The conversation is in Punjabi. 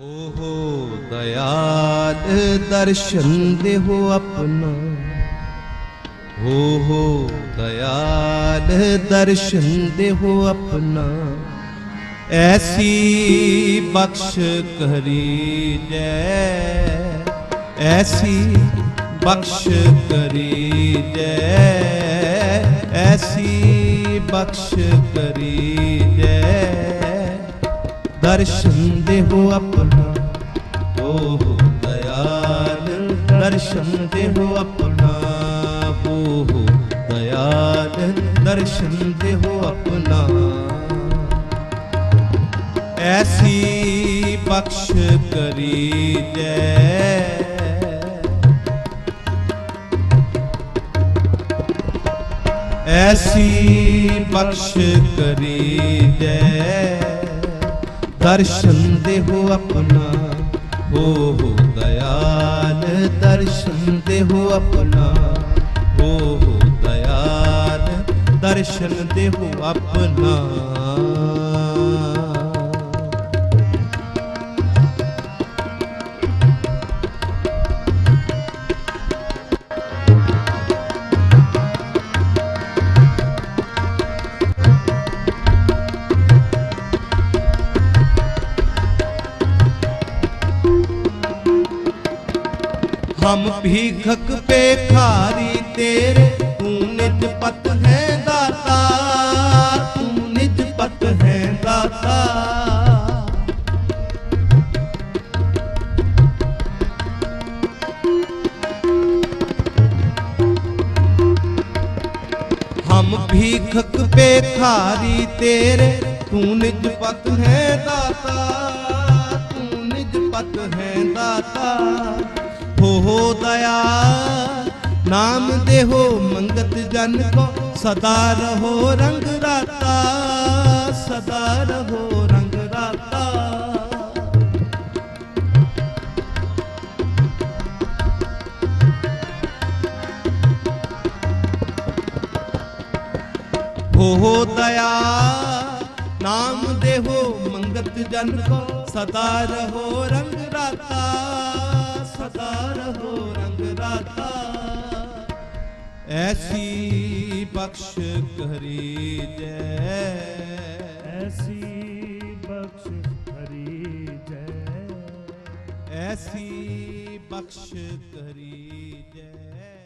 ਹੋ ਹੋ ਦਇਆਲ ਦਰਸ਼ਨ ਦੇਹੋ ਆਪਣਾ। ਹੋ ਦਇਆਲ ਦਰਸ਼ਨ ਦੇਹੋ ਆਪਣਾ। ਐਸੀ ਬਖਸ਼ ਕਰੀ ਜੈ। ਐਸੀ ਬਖਸ਼ ਕਰੀ ਜੈ। ਐਸੀ ਬਖਸ਼ ਕਰੀ ਦਰਸ਼ਨ ਦੇਹੋ ਆਪਣਾ। ਹੋ ਦਇਆਲ, ਦਰਸ਼ਨ ਦੇਹੋ ਆਪਣਾ। ਹੋ ਦਇਆਲ, ਦਰਸ਼ਨ ਦੇਹੋ ਆਪਣਾ। ਐਸੀ ਬਖਸ਼ ਕਰੀ ਜੈ ਐਸੀ ਬਖਸ਼ ਕਰੀ ਜੈ ਦਰਸ਼ਨ ਦੇਹੋ ਆਪਣਾ। ਹੋ ਹੋ ਦਇਆਲ, ਦਰਸ਼ਨ ਦੇਹੋ ਆਪਣਾ। ਹੋ ਹੋ ਦਇਆਲ, ਦਰਸ਼ਨ ਦੇਹੋ ਆਪਣਾ। ਹਮ ਭੀਖਕ ਪੇ ਖਾਰੀ ਤੇਰੇ ਤੂੰ ਨਿਜ ਪਤ ਹੈ ਦਾਤਾ ਤੂੰ ਨਿਜ ਪਤ ਹੈ ਦਾਤਾ ਹਮ ਭੀਖਕ ਬੇਖਾਰੀ ਤੇਰੇ ਤੂੰ ਨਿਜ ਪਤ ਹੈ ਦਾਤਾ ਤੂੰ ਨਿਜ ਪਤ ਹੈ ਦਾਤਾ ਹੋ ਦਇਆ। ਨਾਮ ਦੇਹੋ ਮੰਗਤ ਜਨ ਕੋ, ਸਦਾ ਰਹੋ ਰੰਗ ਰਾਤਾ। ਸਦਾ ਰਹੋ ਰੰਗ ਰਾਤਾ। ਹੋ ਦਇਆ। ਨਾਮ ਦੇਹੋ ਮੰਗਤ ਜਨ ਕੋ, ਸਦਾ ਰਹੋ ਰੰਗ ਰਾਤਾ। ਸਦਾ ਰਹੋ ਰੰਗ ਰਾਤਾ ਐਸੀ ਬਖਸ਼ ਕਰੀ ਜੈ। ਐਸੀ ਬਖਸ਼ ਕਰੀ ਜੈ। ਐਸੀ ਬਖਸ਼ ਕਰੀ ਜੈ।